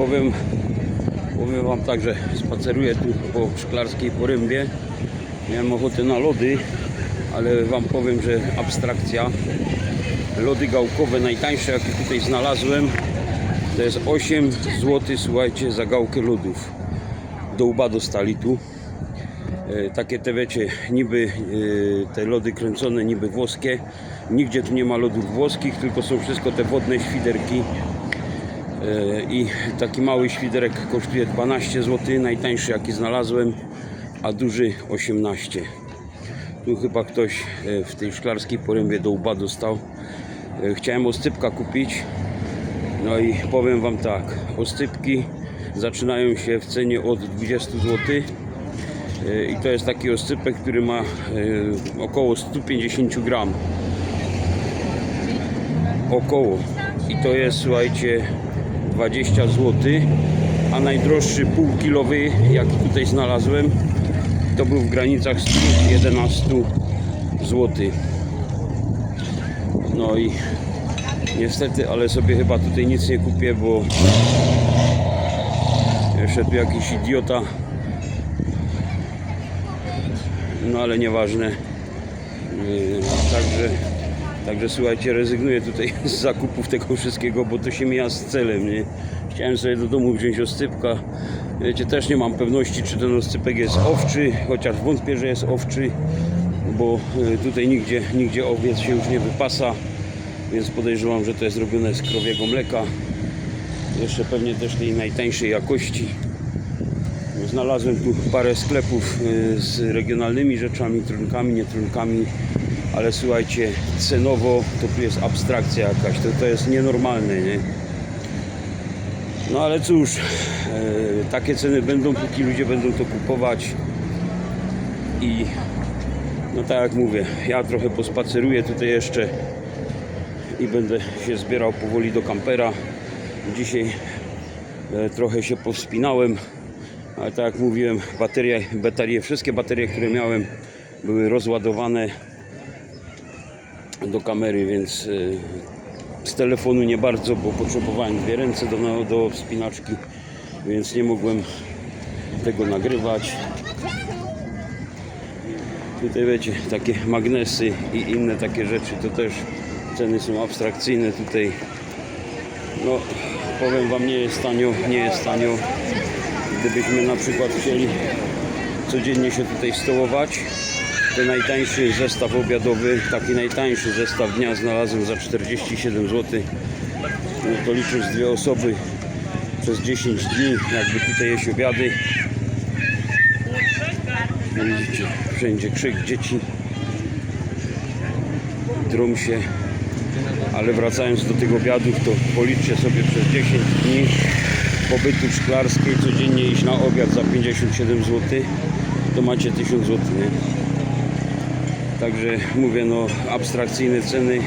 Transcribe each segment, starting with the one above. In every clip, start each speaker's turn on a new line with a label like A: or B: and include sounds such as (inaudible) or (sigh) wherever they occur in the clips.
A: powiem, powiem Wam tak, że spaceruję tu po Szklarskiej Porębie. Miałem ochotę na lody, ale Wam powiem, że abstrakcja. Lody gałkowe najtańsze jakie tutaj znalazłem to jest 8 zł, słuchajcie, za gałkę lodów. Do łba dostali tu. E, takie te wiecie, niby e, te lody kręcone, niby włoskie. Nigdzie tu nie ma lodów włoskich, tylko są wszystko te wodne świderki. E, I taki mały świderek kosztuje 12 zł, najtańszy jaki znalazłem, a duży 18. Tu chyba ktoś e, w tej szklarskiej porębie do łba dostał. E, Chciałem oscypka kupić, no i powiem Wam tak, oscypki zaczynają się w cenie od 20 zł. I to jest taki oscypek, który ma około 150 gram. Około. I to jest, słuchajcie, 20 zł. A najdroższy półkilowy, jaki tutaj znalazłem, to był w granicach 111 zł. No i niestety, ale sobie chyba tutaj nic nie kupię, bo jeszcze tu jakiś idiota. No ale nieważne. Yy, Także, także słuchajcie, rezygnuję tutaj (laughs) z zakupów tego wszystkiego, bo to się mija z celem, nie? Chciałem sobie do domu wziąć oscypka. Wiecie, też nie mam pewności, czy ten oscypek jest owczy, chociaż wątpię, że jest owczy, bo yy, tutaj nigdzie, nigdzie owiec się już nie wypasa, więc podejrzewam, że to jest robione z krowiego mleka. Jeszcze pewnie też tej najtańszej jakości. Znalazłem tu parę sklepów y, z regionalnymi rzeczami, trunkami, nietrunkami, ale słuchajcie, cenowo to tu jest abstrakcja jakaś, to, to jest nienormalne, nie? No ale cóż, e, takie ceny będą, póki ludzie będą to kupować i no tak jak mówię, ja trochę pospaceruję tutaj jeszcze i będę się zbierał powoli do kampera. Dzisiaj e, trochę się powspinałem, ale tak jak mówiłem, baterie, baterie, wszystkie baterie, które miałem były rozładowane do kamery, więc e, z telefonu nie bardzo, bo potrzebowałem dwie ręce do, do wspinaczki, więc nie mogłem tego nagrywać. Tutaj wiecie, takie magnesy i inne takie rzeczy, to też ceny są abstrakcyjne tutaj. No, powiem Wam, nie jest tanio, nie jest tanio. Gdybyśmy na przykład chcieli codziennie się tutaj stołować, to najtańszy zestaw obiadowy, taki najtańszy zestaw dnia znalazłem za 47 zł. No to licząc dwie osoby przez 10 dni, jakby tutaj jeść obiady. No Widzicie, wszędzie krzyk dzieci. Drum się. Ale wracając do tych obiadów, to policzcie sobie przez 10 dni pobytu w szklarskiej codziennie iść na obiad za 57 zł, to macie 1000 zł, nie? Także mówię, no abstrakcyjne ceny.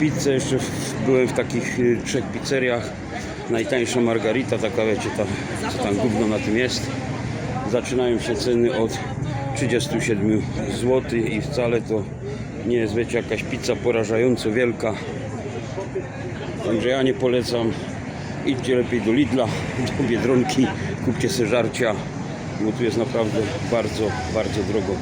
A: Pizzę jeszcze byłem w takich y, trzech pizzeriach. Najtańsza margarita, taka wiecie, ta, co tam gówno na tym jest. Zaczynają się ceny od 37 zł i wcale to nie jest, wiecie, jakaś pizza porażająco wielka. Także ja nie polecam. Idźcie lepiej do Lidla, (laughs) do Biedronki, kupcie sobie żarcia, bo tu jest naprawdę bardzo, bardzo drogo.